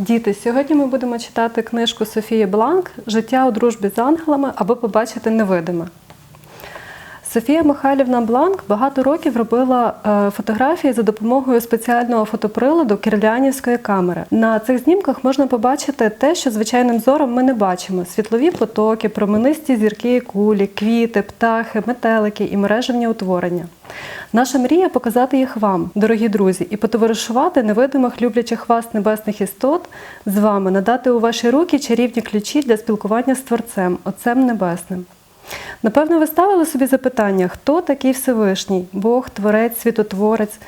Діти, сьогодні ми будемо читати книжку Софії Бланк Життя у дружбі з ангелами аби побачити невидиме. Софія Михайлівна Бланк багато років робила е, фотографії за допомогою спеціального фотоприладу кирлянівської камери. На цих знімках можна побачити те, що звичайним зором ми не бачимо: світлові потоки, променисті зірки, кулі, квіти, птахи, метелики і мережевні утворення. Наша мрія показати їх вам, дорогі друзі, і потоваришувати невидимих люблячих вас небесних істот з вами, надати у ваші руки чарівні ключі для спілкування з Творцем, Отцем Небесним. Напевно, ви ставили собі запитання, хто такий Всевишній, Бог, Творець, Світотворець.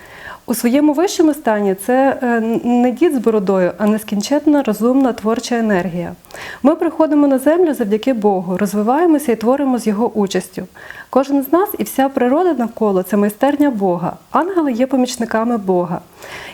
У своєму вищому стані це е, не дід з бородою, а нескінченна розумна творча енергія. Ми приходимо на землю завдяки Богу, розвиваємося і творимо з його участю. Кожен з нас і вся природа навколо це майстерня Бога. Ангели є помічниками Бога.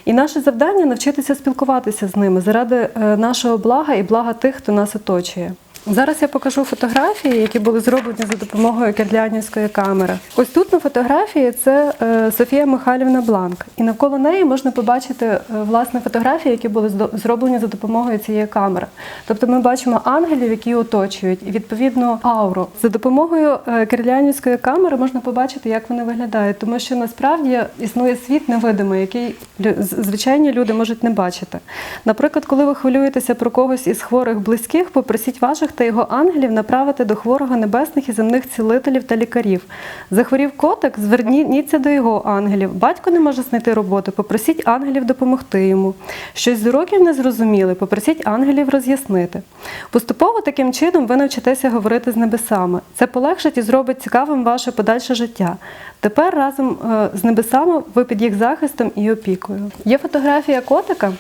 І наше завдання навчитися спілкуватися з ними заради е, нашого блага і блага тих, хто нас оточує. Зараз я покажу фотографії, які були зроблені за допомогою кирлянівської камери. Ось тут на фотографії це е, Софія Михайлівна Бланк, і навколо неї можна побачити е, власне фотографії, які були зроблені за допомогою цієї камери. Тобто ми бачимо ангелів, які оточують, і відповідно ауру. За допомогою е, кирлянівської камери можна побачити, як вони виглядають, тому що насправді існує світ невидимий, який звичайні люди можуть не бачити. Наприклад, коли ви хвилюєтеся про когось із хворих близьких, попросіть ваших та його ангелів направити до хворого небесних і земних цілителів та лікарів. Захворів котик, зверніться до його ангелів. Батько не може знайти роботу, попросіть ангелів допомогти йому. Щось з уроків не зрозуміли, попросіть ангелів роз'яснити. Поступово таким чином ви навчитеся говорити з небесами. Це полегшить і зробить цікавим ваше подальше життя. Тепер разом е, з небесами ви під їх захистом і опікою. Є фотографія котика.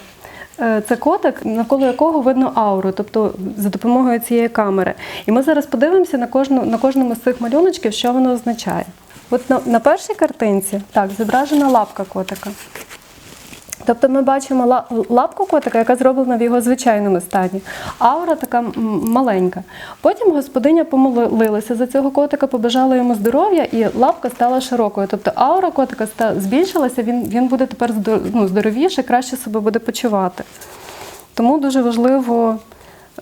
Е, Це котик, навколо якого видно ауру, тобто за допомогою цієї камери. І ми зараз подивимося на кожну на кожному з цих малюночків, що воно означає. От на, на першій картинці так зображена лапка котика. Тобто ми бачимо ла- лапку котика, яка зроблена в його звичайному стані. Аура така маленька. Потім господиня помолилася за цього котика, побажала йому здоров'я, і лапка стала широкою. Тобто аура котика збільшилася, він, він буде тепер ну, здоровіше, краще себе буде почувати. Тому дуже важливо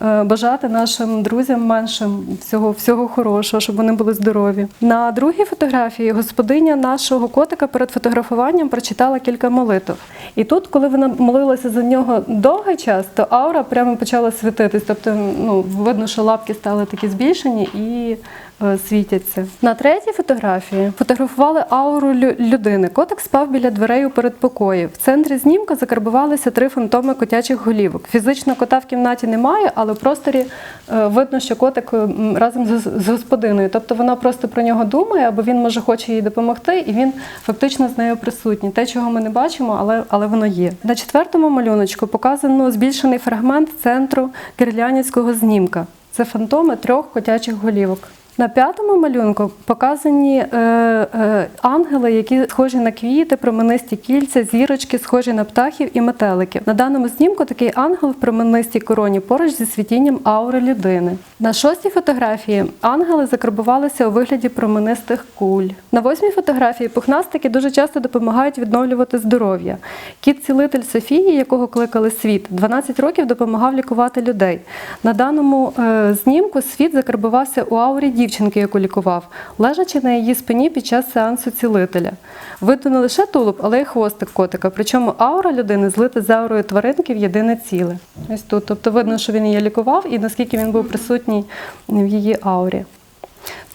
бажати нашим друзям меншим всього, всього хорошого, щоб вони були здорові. На другій фотографії господиня нашого котика перед фотографуванням прочитала кілька молитв. І тут, коли вона молилася за нього довгий час, то аура прямо почала світитись. Тобто, ну, видно, що лапки стали такі збільшені і е, світяться. На третій фотографії фотографували ауру лю- людини. Котик спав біля дверей у передпокої. В центрі знімка закарбувалися три фантоми котячих голівок. Фізично кота в кімнаті немає, але в просторі е, видно, що котик разом з господиною. Тобто вона просто про нього думає, або він може хоче їй допомогти, і він фактично з нею присутній. Те, чого ми не бачимо, але, але воно є. На четвертому малюночку показано збільшений фрагмент центру кирлянівського знімка. Це фантоми трьох котячих голівок. На п'ятому малюнку показані е, е, ангели, які схожі на квіти, променисті кільця, зірочки, схожі на птахів і метеликів. На даному знімку такий ангел в променистій короні поруч зі світінням аури людини. На шостій фотографії ангели закарбувалися у вигляді променистих куль. На восьмій фотографії пухнастики дуже часто допомагають відновлювати здоров'я. Кіт-цілитель Софії, якого кликали світ, 12 років допомагав лікувати людей. На даному е, знімку світ закарбувався у аурі дівчинки, яку лікував, лежачи на її спині під час сеансу цілителя. Видно не лише тулуб, але й хвостик котика. Причому аура людини злита з аурою тваринки в єдине ціле. Ось тут. Тобто видно, що він її лікував і наскільки він був присутній в її аурі.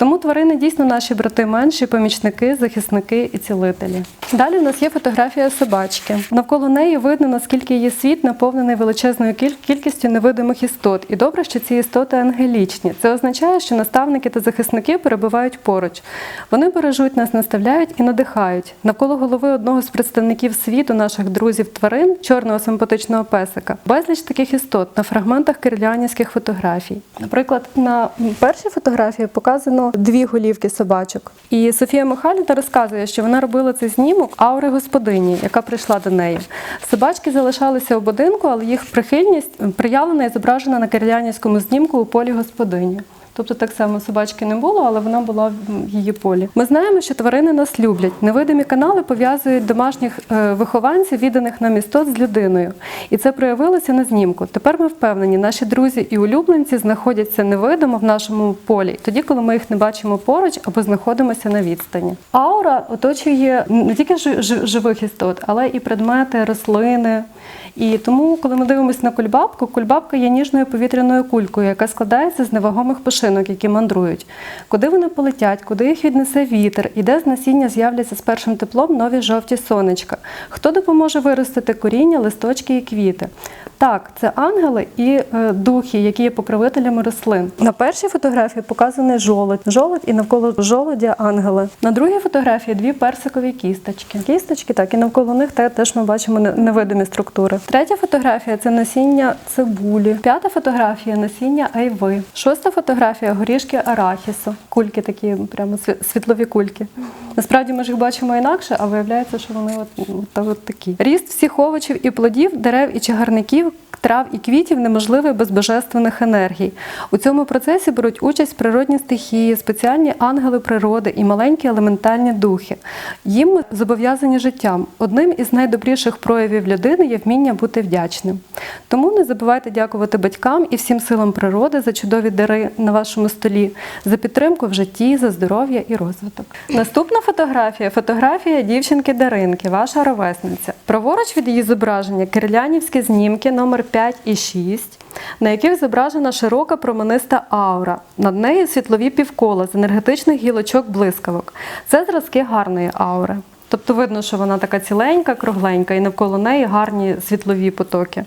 Тому тварини дійсно наші брати менші, помічники, захисники і цілителі. Далі в нас є фотографія собачки. Навколо неї видно, наскільки її світ наповнений величезною кількістю невидимих істот. І добре, що ці істоти ангелічні. Це означає, що наставники та захисники перебувають поруч. Вони бережуть нас, наставляють і надихають. Навколо голови одного з представників світу наших друзів тварин, чорного симпатичного песика, безліч таких істот на фрагментах кирлянівських фотографій. Наприклад, на першій фотографії показано дві голівки собачок. І Софія Михайлівна розказує, що вона робила цей знімок аури господині, яка прийшла до неї. Собачки залишалися у будинку, але їх прихильність проявлена і зображена на кирлянівському знімку у полі господині. Тобто так само собачки не було, але вона була в її полі. Ми знаємо, що тварини нас люблять. Невидимі канали пов'язують домашніх е, вихованців, відданих нам істот з людиною. І це проявилося на знімку. Тепер ми впевнені, наші друзі і улюбленці знаходяться невидимо в нашому полі, тоді, коли ми їх не бачимо поруч або знаходимося на відстані. Аура оточує не тільки жи- жи- живих істот, але і предмети, рослини. І тому, коли ми дивимося на кульбабку, кульбабка є ніжною повітряною кулькою, яка складається з невагомих пушинок, які мандрують. Куди вони полетять, куди їх віднесе вітер, і де з насіння з'являться з першим теплом нові жовті сонечка. Хто допоможе виростити коріння, листочки і квіти? Так, це ангели і е, духи, які є покровителями рослин. На першій фотографії показаний жолудь. Жолудь і навколо жолудя ангели. На другій фотографії дві персикові кісточки. Кісточки, так, і навколо них теж ми бачимо невидимі структури. Третя фотографія це насіння цибулі. П'ята фотографія насіння айви. Шоста фотографія горішки арахісу. Кульки такі, прямо світлові кульки. Насправді ми ж їх бачимо інакше, а виявляється, що вони от, та от такі. Ріст всіх овочів і плодів, дерев і чагарників, трав і квітів неможливий без божественних енергій. У цьому процесі беруть участь природні стихії, спеціальні ангели природи і маленькі елементальні духи. Їм ми зобов'язані життям. Одним із найдобріших проявів людини є вміння бути вдячним. Тому не забувайте дякувати батькам і всім силам природи за чудові дари на вашому столі, за підтримку в житті, за здоров'я і розвиток. Наступна фотографія фотографія дівчинки Даринки, ваша ровесниця. Праворуч від її зображення кирлянівські знімки номер 5 і 6, на яких зображена широка промениста аура. Над нею світлові півкола з енергетичних гілочок блискавок. Це зразки гарної аури. Тобто видно, що вона така ціленька, кругленька, і навколо неї гарні світлові потоки.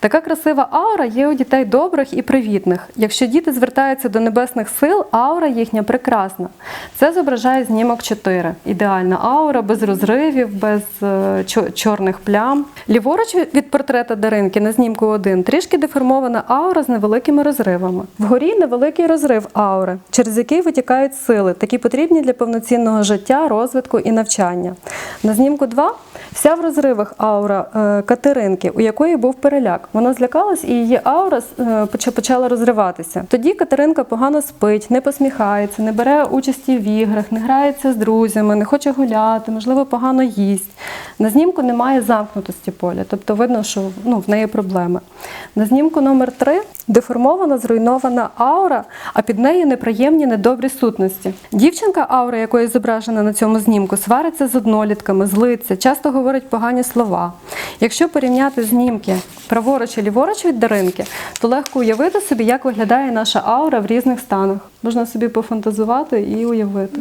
Така красива аура є у дітей добрих і привітних. Якщо діти звертаються до небесних сил, аура їхня прекрасна. Це зображає знімок 4. Ідеальна аура, без розривів, без е, чорних плям. Ліворуч від- від портрета Даринки на знімку 1 трішки деформована аура з невеликими розривами. Вгорі невеликий розрив аури, через який витікають сили, такі потрібні для повноцінного життя, розвитку і навчання. На знімку 2 вся в розривах аура е, Катеринки, у якої був переляк. Вона злякалась і її аура е, почала розриватися. Тоді Катеринка погано спить, не посміхається, не бере участі в іграх, не грається з друзями, не хоче гуляти, можливо, погано їсть. На знімку немає замкнутості поля, тобто видно, що ну, в неї проблеми. На знімку номер 3 деформована, зруйнована аура, а під нею неприємні недобрі сутності. Дівчинка, аура якої зображена на цьому знімку, свариться з однолітками, злиться, часто говорить погані слова. Якщо порівняти знімки праворуч і ліворуч від Даринки, то легко уявити собі, як виглядає наша аура в різних станах. Можна собі пофантазувати і уявити.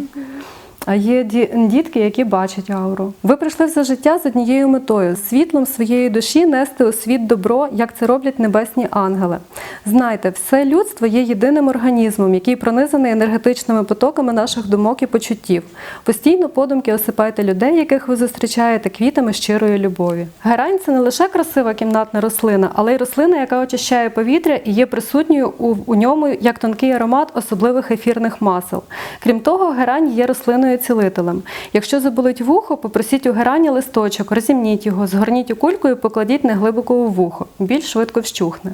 А є дітки, які бачать ауру. Ви прийшли це життя з однією метою світлом своєї душі нести у світ добро, як це роблять небесні ангели. Знайте, все людство є єдиним організмом, який пронизаний енергетичними потоками наших думок і почуттів. Постійно подумки осипайте людей, яких ви зустрічаєте квітами щирої любові. Герань це не лише красива кімнатна рослина, але й рослина, яка очищає повітря і є присутньою у, у ньому як тонкий аромат особливих ефірних масел. Крім того, герань є рослиною цілителем. Якщо заболить вухо, попросіть у герані листочок, розімніть його, згорніть у кульку і покладіть неглибоко у вухо. Більш швидко вщухне.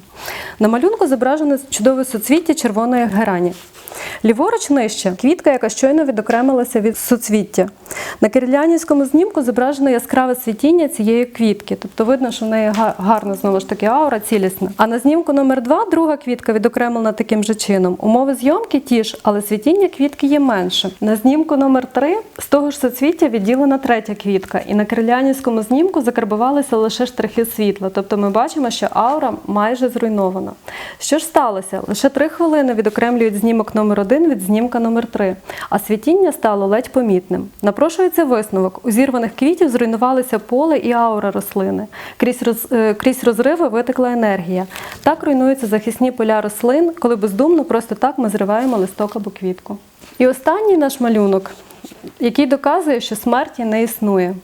На малюнку зображене чудове соцвіття червоної герані. Ліворуч нижче квітка, яка щойно відокремилася від суцвіття. На кирлянівському знімку зображено яскраве світіння цієї квітки, тобто видно, що в неї гарна знову ж таки аура, цілісна. А на знімку номер 2 друга квітка відокремлена таким же чином. Умови зйомки ті ж, але світіння квітки є менше. На знімку номер 3 з того ж соцвіття відділена третя квітка, і на кирлянівському знімку закарбувалися лише штрихи світла. Тобто ми бачимо, що аура майже зруйнована. Що ж сталося? Лише три хвилини відокремлюють знімок номер 1 від знімка номер 3 а світіння стало ледь помітним. Напрошується висновок: у зірваних квітів зруйнувалися поле і аура рослини. Крізь, роз, е, крізь розриви витекла енергія. Так руйнуються захисні поля рослин, коли бездумно просто так ми зриваємо листок або квітку. І останній наш малюнок, який доказує, що смерті не існує.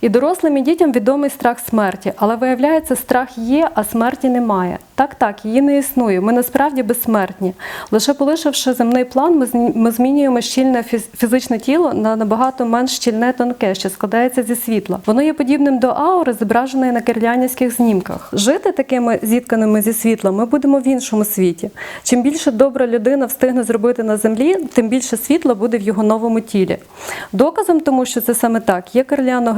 І дорослим і дітям відомий страх смерті, але виявляється, страх є, а смерті немає. Так, так, її не існує. Ми насправді безсмертні. Лише полишивши земний план, ми змінюємо щільне фізичне тіло на набагато менш щільне тонке, що складається зі світла. Воно є подібним до аури, зображеної на кирлянівських знімках. Жити такими зітканими зі світлом ми будемо в іншому світі. Чим більше добра людина встигне зробити на землі, тим більше світла буде в його новому тілі. Доказом тому, що це саме так, є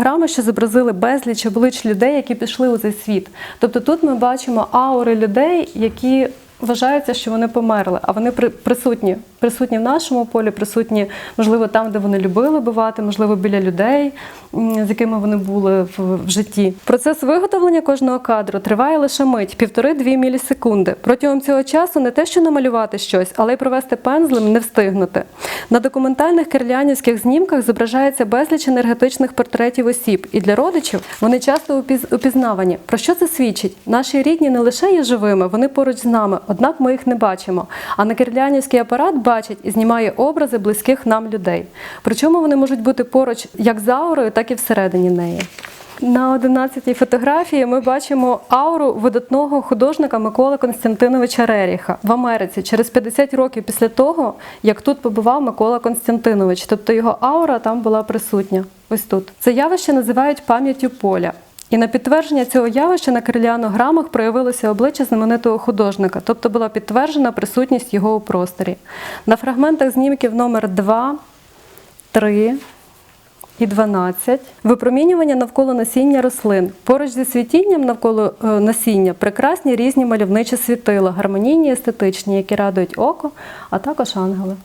кирлянограми, що зобразили безліч облич людей, які пішли у цей світ. Тобто тут ми бачимо аури людей, які вважаються, що вони померли, а вони при- присутні. Присутні в нашому полі, присутні, можливо, там, де вони любили бувати, можливо, біля людей, з якими вони були в, в житті. Процес виготовлення кожного кадру триває лише мить, півтори-дві мілісекунди. Протягом цього часу не те, що намалювати щось, але й провести пензлем не встигнути. На документальних кирлянівських знімках зображається безліч енергетичних портретів осіб, і для родичів вони часто упізнавані. Про що це свідчить? Наші рідні не лише є живими, вони поруч з нами, однак ми їх не бачимо. А на кирлянівський апарат бачить і знімає образи близьких нам людей. Причому вони можуть бути поруч як за аурою, так і всередині неї. На 11-й фотографії ми бачимо ауру видатного художника Миколи Константиновича Реріха в Америці через 50 років після того, як тут побував Микола Константинович. Тобто його аура там була присутня. Ось тут. Це явище називають пам'яттю поля. І на підтвердження цього явища на кирлянограмах проявилося обличчя знаменитого художника, тобто була підтверджена присутність його у просторі. На фрагментах знімків номер 2, 3 і 12 випромінювання навколо насіння рослин. Поруч зі світінням навколо е, насіння прекрасні різні мальовничі світила, гармонійні, естетичні, які радують око, а також ангели.